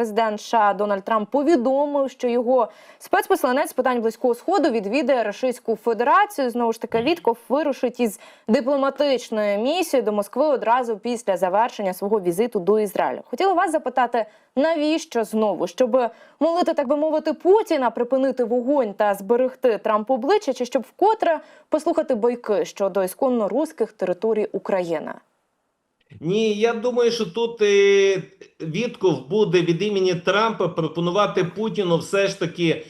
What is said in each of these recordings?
президент США Дональд Трамп повідомив, що його спецпосланець питань близького сходу відвідає Російську Федерацію. Знову ж таки, Вітков вирушить із дипломатичною місією до Москви одразу після завершення свого візиту до Ізраїлю. Хотіла вас запитати, навіщо знову, щоб молити, так би мовити, Путіна припинити вогонь та зберегти Трампу обличчя, чи щоб вкотре послухати бойки щодо ісконно руських територій України? Ні, я думаю, що тут е, Вітков буде від імені Трампа пропонувати Путіну все ж таки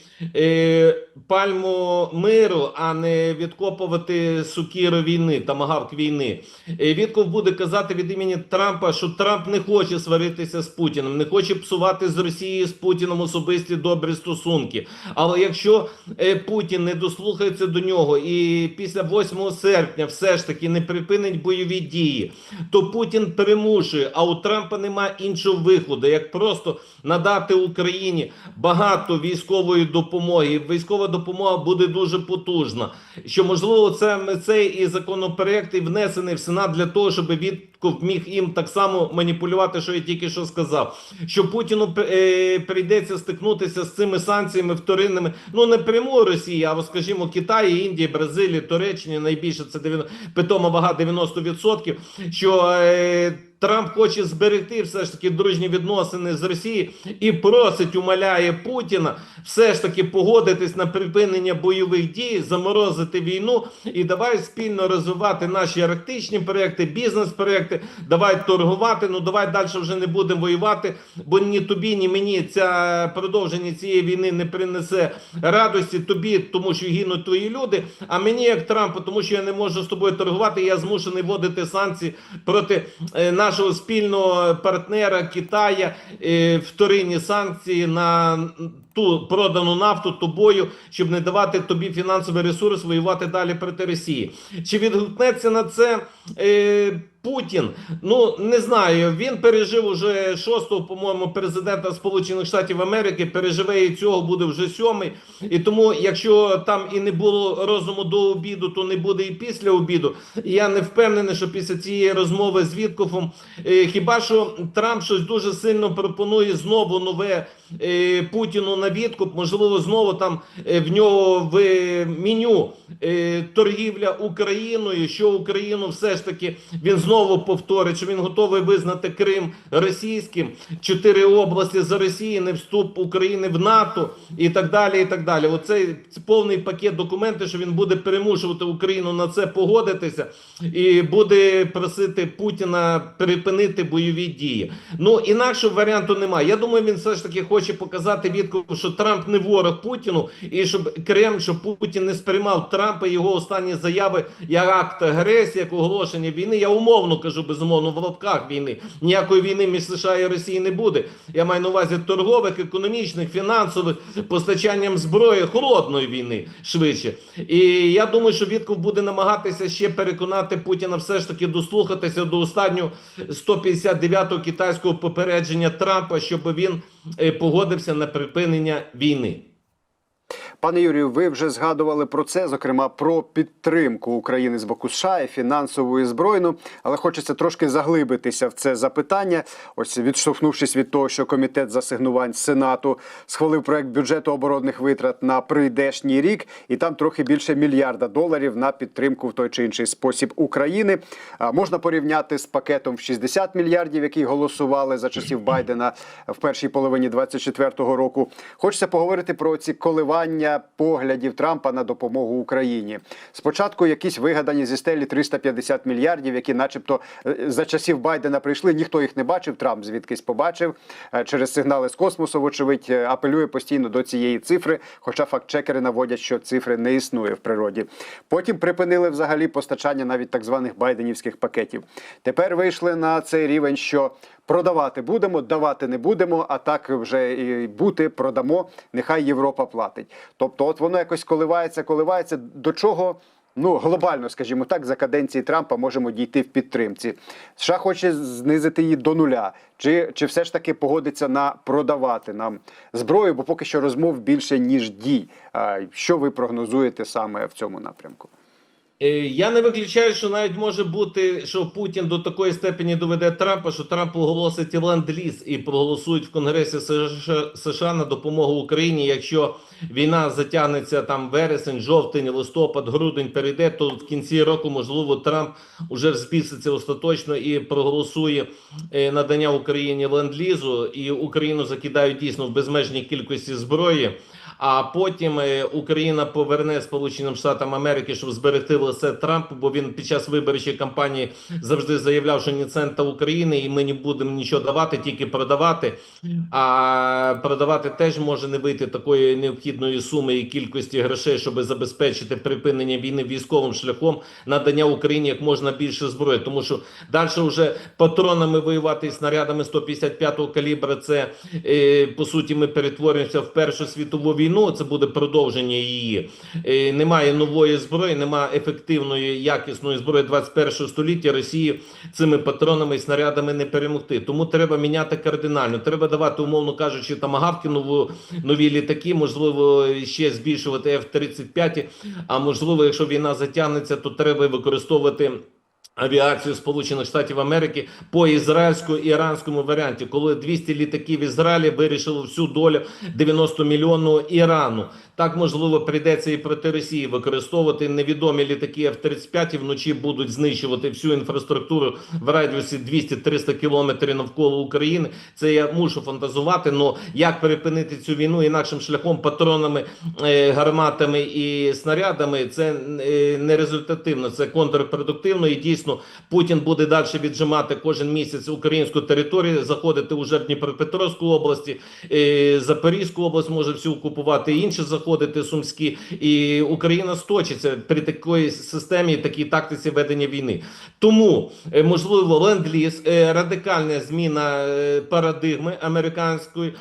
пальму миру, а не відкопувати сукіру війни, тамагавк війни. Вітков буде казати від імені Трампа, що Трамп не хоче сваритися з Путіним, не хоче псувати з Росією з Путіном особисті добрі стосунки. Але якщо е, Путін не дослухається до нього і після 8 серпня все ж таки не припинить бойові дії, то Путін примушує, а у Трампа немає іншого виходу, як просто надати Україні багато військової допомоги. Військова допомога буде дуже потужна. Що можливо, це цей і законопроект і внесений в Сенат для того, щоб Вітков міг їм так само маніпулювати, що я тільки що сказав. Що Путіну е, прийдеться стикнутися з цими санкціями вторинними, ну не пряму Росії, а скажімо, Китаї, Індії, Бразилії, Туреччині найбільше це 90, питома вага 90%, що е, Трамп хоче зберегти все ж таки дружні відносини з Росією і просить, умоляє Путіна все ж таки погодитись на припинення бойових дій, заморозити війну і давай спільно розвивати наші арктичні проекти, бізнес-проекти. Давай торгувати. Ну давай далі вже не будемо воювати, бо ні тобі, ні мені ця продовження цієї війни не принесе радості тобі, тому що гинуть твої люди. А мені, як Трампу, тому що я не можу з тобою торгувати. Я змушений вводити санкції проти е, нашого спільного партнера Китая, е, вторинні санкції на ту продану нафту тобою, щоб не давати тобі фінансовий ресурс воювати далі проти Росії. Чи відгукнеться на це е, Путін? Ну не знаю. Він пережив уже шостого, по-моєму, президента Сполучених Штатів Америки. Переживе і цього буде вже сьомий. І тому, якщо там і не було розуму до обіду, то не буде і після обіду. І я не впевнений, що після цієї розмови з Віткофом, е, хіба що Трамп щось дуже сильно пропонує знову нове Путіну на відкуп, можливо, знову там е, в нього в е, меню е, торгівля Україною, що Україну все ж таки він знову повторить, що він готовий визнати Крим російським, чотири області за Росії, не вступ України в НАТО і так далі. І так далі. Оцей повний пакет документів, що він буде примушувати Україну на це погодитися, і буде просити Путіна припинити бойові дії. Ну інакшого варіанту немає. Я думаю, він все ж таки хоче показати відкуп, що Трамп не ворог Путіну, і щоб Кремль, щоб Путін не сприймав Трампа і його останні заяви як акт агресії, як оголошення війни. Я умовно кажу, безумовно, в лапках війни. Ніякої війни між США і Росією не буде. Я маю на увазі торгових, економічних, фінансових постачанням зброї холодної війни швидше. І я думаю, що Вітков буде намагатися ще переконати Путіна все ж таки дослухатися до останнього 159-го китайського попередження Трампа, щоб він погодився на припинення війни. Пане Юрію, ви вже згадували про це, зокрема про підтримку України з боку США і фінансову і збройну, але хочеться трошки заглибитися в це запитання. Ось відштовхнувшись від того, що комітет з асигнувань Сенату схвалив проект бюджету оборонних витрат на прийдешній рік, і там трохи більше мільярда доларів на підтримку в той чи інший спосіб України. А, Можна порівняти з пакетом в 60 мільярдів, який голосували за часів Байдена в першій половині 24-го року. Хочеться поговорити про ці коливання поглядів Трампа на допомогу Україні. Спочатку якісь вигадані зі стелі 350 мільярдів, які, начебто, е, за часів Байдена прийшли. Ніхто їх не бачив. Трамп звідкись побачив Е, через сигнали з космосу. Вочевидь, е, апелює постійно до цієї цифри. Хоча фактчекери наводять, що цифри не існує в природі. Потім припинили взагалі постачання навіть так званих байденівських пакетів. Тепер вийшли на цей рівень, що продавати будемо, давати не будемо, а так вже і бути продамо. Нехай Європа платить. Тобто, от воно якось коливається, коливається. До чого? Ну, глобально, скажімо так, за каденції Трампа можемо дійти в підтримці. США хоче знизити її до нуля. Чи, чи все ж таки погодиться на продавати нам зброю? Бо поки що розмов більше ніж дій. Що ви прогнозуєте саме в цьому напрямку? Е, Я не виключаю, що навіть може бути, що Путін до такої степені доведе Трампа, що Трамп оголосить ленд-ліз і проголосують в Конгресі США, на допомогу Україні. Якщо війна затягнеться там вересень, жовтень, листопад, грудень перейде, то в кінці року можливо Трамп уже взбіситься остаточно і проголосує е, надання Україні ленд-лізу, і Україну закидають дійсно в безмежній кількості зброї. А потім е, Україна поверне Сполученим Штатам Америки, щоб зберегти лице Трампу, бо він під час виборчої кампанії завжди заявляв, що ні цента України, і ми не будемо нічого давати, тільки продавати. А продавати теж може не вийти такої необхідної суми і кількості грошей, щоб забезпечити припинення війни військовим шляхом надання Україні як можна більше зброї, тому що далі вже патронами воювати і снарядами 155-го калібра. Це е, по суті ми перетворюємося в Першу світову війну. Це буде продовження її. Е, немає нової зброї, немає ефективної якісної зброї 21 століття. Росії цими патронами і снарядами не перемогти. Тому треба міняти кардинально. Треба давати, умовно кажучи, тамагавки нову нові літаки. Можливо, ще збільшувати F-35, А можливо, якщо війна затягнеться, то треба використовувати. Авіацію Сполучених Штатів Америки по ізраїльсько-іранському варіанті, коли 200 літаків Ізраїля вирішили всю долю 90 мільйонного Ірану. Так можливо прийдеться і проти Росії використовувати невідомі літаки F-35 і вночі будуть знищувати всю інфраструктуру в радіусі 200-300 кілометрів навколо України. Це я мушу фантазувати. але як перепинити цю війну інакшим шляхом патронами, е, гарматами і снарядами, це е, не результативно, це контрпродуктивно і дійсно Путін буде далі віджимати кожен місяць українську територію, заходити в Дніпропетровську області, е, Запорізьку область може всю окупувати, інші заходити сумські, і Україна сточиться при такій системі, такій тактиці ведення війни. Тому е, можливо ленд-ліз, е, радикальна зміна парадигми американської.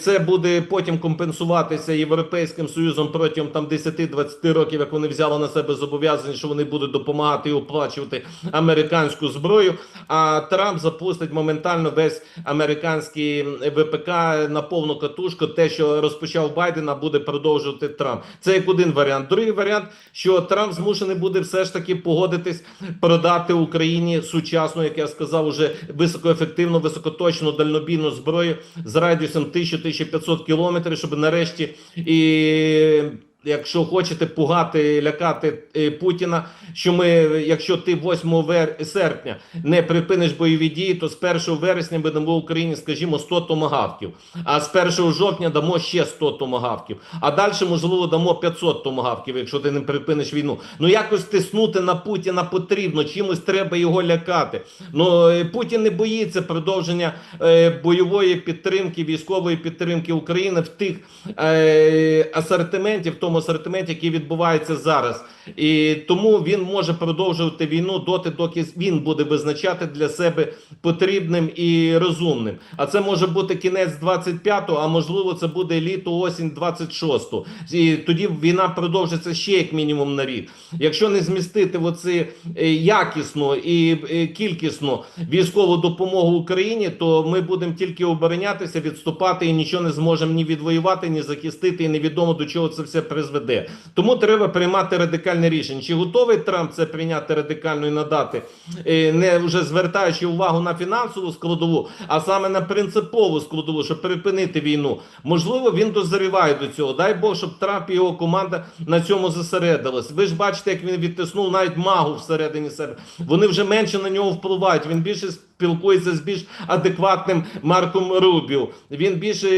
Це буде потім компенсуватися європейським союзом протягом там 10-20 років, як вони взяли на себе зобов'язання, що вони будуть допомагати і оплачувати американську зброю. А Трамп запустить моментально весь американський ВПК на повну катушку. Те, що розпочав Байден, а буде продовжувати Трамп. Це як один варіант. Другий варіант, що Трамп змушений буде все ж таки погодитись продати Україні сучасну, як я сказав, уже високоефективну, високоточну дальнобійну зброю з радіусом 1000-1500 кілометрів, щоб нарешті і. Якщо хочете пугати, лякати е, Путіна, що ми, якщо ти 8 вер... серпня не припиниш бойові дії, то з 1 вересня ми дамо Україні, скажімо, 100 томагавків, а з 1 жовтня дамо ще 100 томагавків, а далі, можливо, дамо 500 томагавків, якщо ти не припиниш війну. Ну якось тиснути на Путіна потрібно, чимось треба його лякати. Ну е, Путін не боїться продовження е, бойової підтримки, військової підтримки України в тих е, асортиментів, тому асортименті, який відбувається зараз. І тому він може продовжувати війну доти, доки він буде визначати для себе потрібним і розумним. А це може бути кінець 25-го, а можливо, це буде літо осінь 26-го. І тоді війна продовжиться ще як мінімум на рік. Якщо не змістити оці е, якісну і е, кількісну військову допомогу Україні, то ми будемо тільки оборонятися, відступати і нічого не зможемо ні відвоювати, ні захистити, і невідомо до чого це все призведе. Тому треба приймати радикальне рішення. Чи готовий Трамп це прийняти радикально і надати, е, не вже звертаючи увагу на фінансову складову, а саме на принципову складову, щоб припинити війну. Можливо, він дозріває до цього. Дай Бог, щоб Трамп і його команда на цьому зосередилась. Ви ж бачите, як він відтиснув навіть магу всередині себе. Вони вже менше на нього впливають. Він більше спілкується з більш адекватним Марком Рубіо. Він більше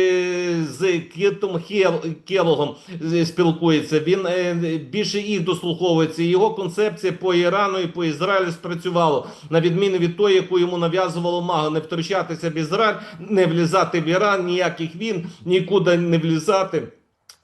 з Кітом Келогом е, спілкується. Він е, більше їх дослуховується. Його концепція по Ірану і по Ізраїлю спрацювала на відміну від тої, яку йому нав'язувало мага. Не втручатися в Ізраїль, не влізати в Іран, ніяких він, нікуди не влізати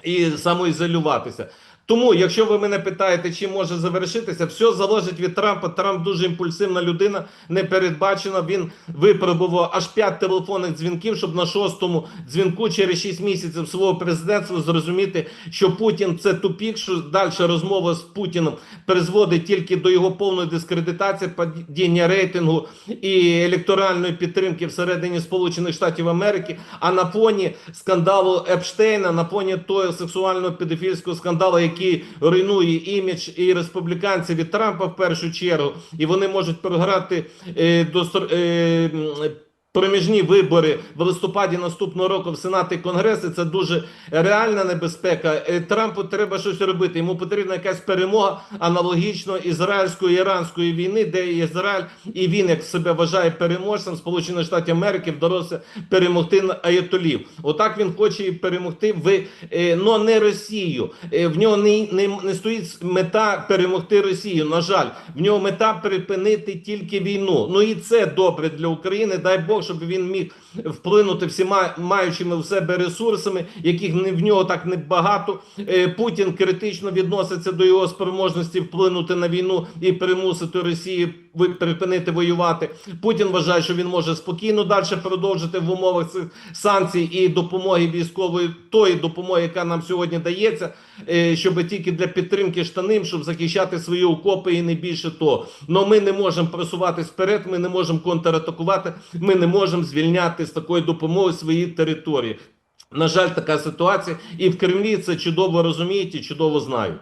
і самоізолюватися. Тому, якщо ви мене питаєте, чи може завершитися, все залежить від Трампа. Трамп дуже імпульсивна людина, непередбачена. Він випробував аж 5 телефонних дзвінків, щоб на шостому дзвінку через 6 місяців свого президентства зрозуміти, що Путін це тупік, що далі розмова з Путіном призводить тільки до його повної дискредитації, падіння рейтингу і електоральної підтримки всередині Сполучених Штатів Америки. А на фоні скандалу Епштейна, на фоні того сексуального педофільського скандалу, який який руйнує імідж і республіканців від Трампа в першу чергу, і вони можуть програти е, до е, Проміжні вибори в листопаді наступного року в Сенат і Конгрес, і це дуже реальна небезпека. Е, Трампу треба щось робити. Йому потрібна якась перемога аналогічно ізраїльської іранської війни, де Ізраїль і він, як себе вважає переможцем Сполучених Штатів Америки, вдалося перемогти на аятолів. Отак він хоче і перемогти в е, но не Росію. Е, В нього не, не, не стоїть мета перемогти Росію. На жаль, в нього мета припинити тільки війну. Ну і це добре для України. Дай Бог, щоб він міг вплинути всіма маючими в себе ресурсами, яких не в нього так небагато. Е, Путін критично відноситься до його спроможності вплинути на війну і примусити Росію припинити воювати. Путін вважає, що він може спокійно далі продовжити в умовах цих санкцій і допомоги військової тої допомоги, яка нам сьогодні дається, е, щоб тільки для підтримки штаним, щоб захищати свої окопи і не більше того. Но ми не можемо просуватись вперед, ми не можемо контратакувати, ми не можемо звільняти з такої допомоги свої території. На жаль, така ситуація, і в Кремлі це чудово розуміють і чудово знають.